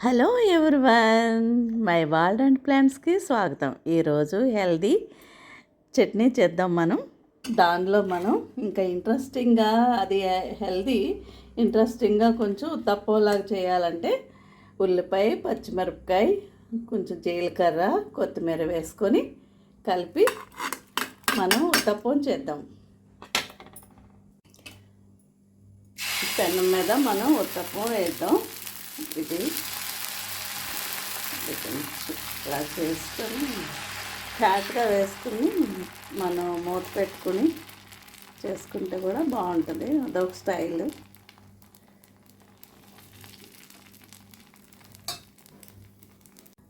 Hello everyone my world and ప్లాంట్స్కి స్వాగతం. ఈరోజు healthy chutney చేద్దాం మనం. దానిలో మనం ఇంకా ఇంట్రెస్టింగ్గా అది హెల్దీ ఇంట్రెస్టింగ్గా కొంచెం ఉత్తప్పలాగా చేయాలంటే ఉల్లిపాయ పచ్చిమిరపకాయ కొంచెం జీలకర్ర కొత్తిమీర వేసుకొని కలిపి మనం ఉత్తప్పం చేద్దాం. పెనం మీద మనం ఉత్తప్పం వేద్దాం. ఇది కొంచెం ఇలా చేసుకొని ఫ్యాట్గా వేసుకుని మనం మూత పెట్టుకుని చేసుకుంటే కూడా బాగుంటుంది. అదొక స్టైల్.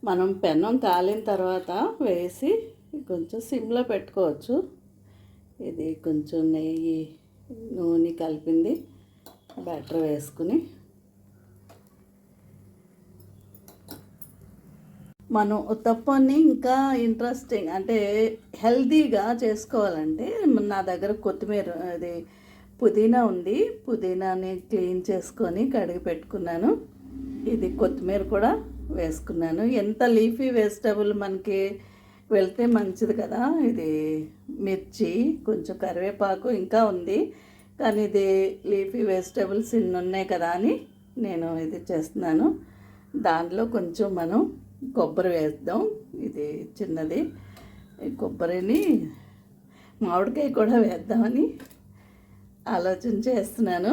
మనం పెన్నం తాలిన తర్వాత వేసి కొంచెం సిమ్లో పెట్టుకోవచ్చు. ఇది కొంచెం నెయ్యి నూనె కలిపింది బ్యాటర్ వేసుకుని మనం ఉత్తప్పని ఇంకా ఇంట్రెస్టింగ్ అంటే హెల్దీగా చేసుకోవాలంటే నా దగ్గర కొత్తిమీర అది పుదీనా ఉంది. పుదీనాని క్లీన్ చేసుకొని కడిగి పెట్టుకున్నాను. ఇది కొత్తిమీర కూడా వేసుకున్నాను. ఎంత లీఫీ వెజిటబుల్ మనకి వెళ్తే మంచిది కదా. ఇది మిర్చి కొంచెం కరివేపాకు ఇంకా ఉంది. కానీ ఇది లీఫీ వెజిటబుల్స్ ఇన్ని ఉన్నాయి కదా అని నేను ఇది చేస్తున్నాను. దాంట్లో కొంచెం మనం కొబ్బరి వేద్దాం. ఇది చిన్నది. కొబ్బరిని మామిడికాయ కూడా వేద్దామని ఆలోచన చేస్తున్నాను.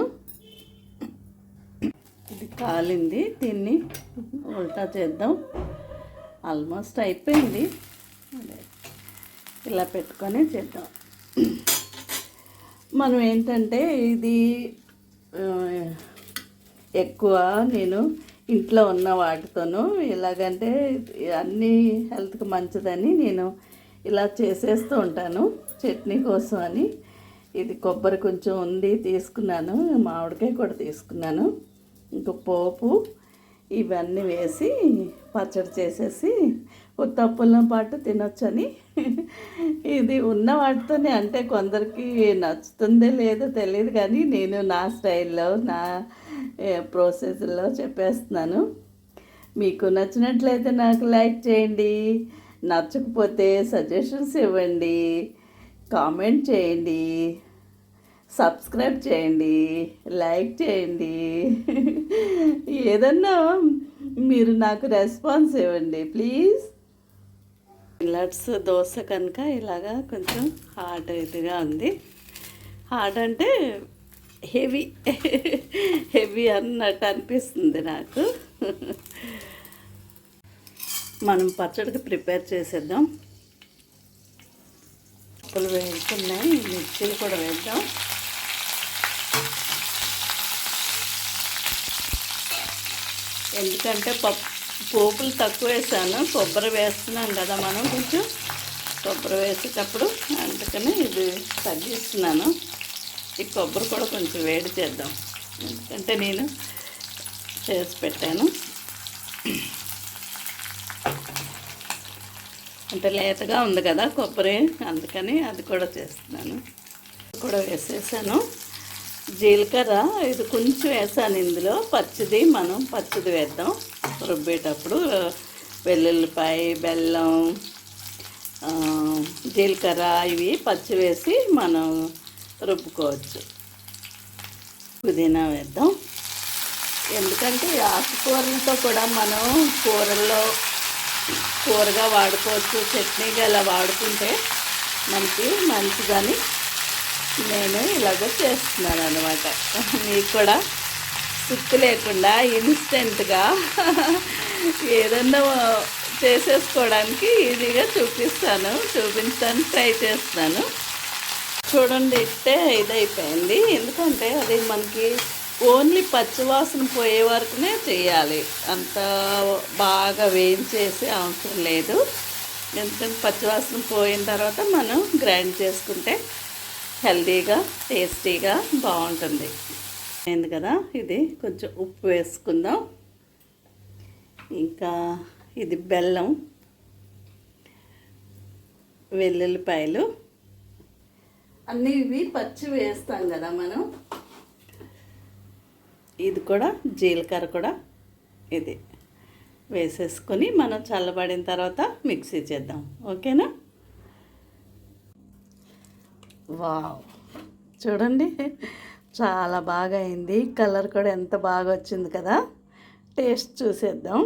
ఇది కాలింది. దీన్ని ఉల్టా చేద్దాం. ఆల్మోస్ట్ అయిపోయింది. ఇలా పెట్టుకొని చేద్దాం. మనం ఏంటంటే ఇది ఎక్కువ నేను ఇంట్లో ఉన్న వాటితోనూ ఎలాగంటే అన్నీ హెల్త్కి మంచిదని నేను ఇలా చేసేస్తూ ఉంటాను. చట్నీ కోసం అని. ఇది కొబ్బరి కొంచెం ఉంది తీసుకున్నాను. మామిడికాయ కూడా తీసుకున్నాను. ఇంకా పోపు ఇవన్నీ వేసి పచ్చడి చేసేసి ఉత్తప్పులతో పాటు తినొచ్చని. ఇది ఉన్న వాటితోనే అంటే కొందరికి నచ్చుతుందో లేదో తెలియదు కానీ నేను నా స్టైల్లో నా ప్రాసెస్లో చెప్పేస్తున్నాను. మీకు నచ్చినట్లయితే నాకు లైక్ చేయండి. నచ్చకపోతే సజెషన్స్ ఇవ్వండి. కామెంట్ చేయండి. సబ్స్క్రైబ్ చేయండి. లైక్ చేయండి. ఏదన్నా మీరు నాకు రెస్పాన్స్ ఇవ్వండి ప్లీజ్. మిల్లట్స్ దోశ కనుక ఇలాగా కొంచెం హార్డ్ ఇదిగా ఉంది. హార్డ్ అంటే హెవీ హెవీ అన్నట్టు అనిపిస్తుంది నాకు. మనం పచ్చడికి ప్రిపేర్ చేసేద్దాం. పప్పులు వేసుకున్నాయి మిర్చీలు కూడా వేద్దాం. ఎందుకంటే పప్పు పోపులు తక్కువ వేసాను కొబ్బరి వేస్తున్నాం కదా మనం కొంచెం. కొబ్బరి వేసేటప్పుడు అందుకని ఇది తగ్గిస్తున్నాను. ఈ కొబ్బరి కూడా కొంచెం వేడి చేద్దాం. ఎందుకంటే నేను చేసి పెట్టాను. అంటే లేతగా ఉంది కదా కొబ్బరి అందుకని అది కూడా చేస్తున్నాను. కూడా వేసేసాను. జీలకర్ర ఇది కొంచెం వేసాను ఇందులో. పచ్చిది మనం పచ్చిది వేద్దాం. రుబ్బేటప్పుడు వెల్లుల్లిపాయ బెల్లం జీలకర్ర ఇవి పచ్చి వేసి మనం రుబ్బుకోవచ్చు. పుదీనా వేద్దాం. ఎందుకంటే ఆకుకూరలతో కూడా మనం కూరల్లో కూరగా వాడుకోవచ్చు చట్నీగా ఇలా వాడుకుంటే మనకి మంచిదని నేను ఇలాగ చేస్తున్నాను అనమాట మీకు కూడా సిక్కు లేకుండా ఇన్స్టెంట్గా ఏదన్నా చేసేసుకోవడానికి ఈజీగా చూపిస్తాను చూపించడానికి ట్రై చేస్తాను. చూడండి ఇట్టే ఇదైపోయింది. ఎందుకంటే అది మనకి ఓన్లీ పచ్చివాసన పోయే వరకునే చేయాలి. అంత బాగా వేయించేసే అవసరం లేదు. ఎందుకంటే పచ్చివాసన పోయిన తర్వాత మనం గ్రైండ్ చేసుకుంటే హెల్దీగా టేస్టీగా బాగుంటుంది. అయింది కదా? ఇది కొంచెం ఉప్పు వేసుకుందాం. ఇంకా ఇది బెల్లం వెల్లుల్లిపాయలు. అన్నీ ఇవి పచ్చి వేస్తాం కదా మనం. ఇది కూడా జీలకర్ర కూడా ఇది వేసేసుకొని మనం చల్లబడిన తర్వాత మిక్సీ చేద్దాం. ఓకేనా? వావ్. చూడండి చాలా బాగా అయింది. కలర్ కూడా ఎంత బాగా వచ్చింది కదా. టేస్ట్ చూసేద్దాం.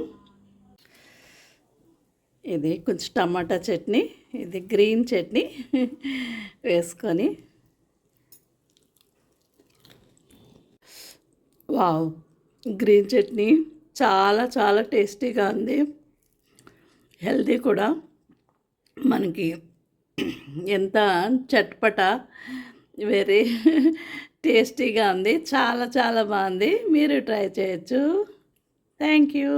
ఇది కొంచెం టమాటా చట్నీ ఇది గ్రీన్ చట్నీ వేసుకొని. వావ్ గ్రీన్ చట్నీ చాలా చాలా టేస్టీగా ఉంది. హెల్దీ కూడా. మనకి ఎంత చట్పట వెరీ టేస్టీగా ఉంది. చాలా చాలా బాగుంది. మీరు ట్రై చేయొచ్చు. Thank you.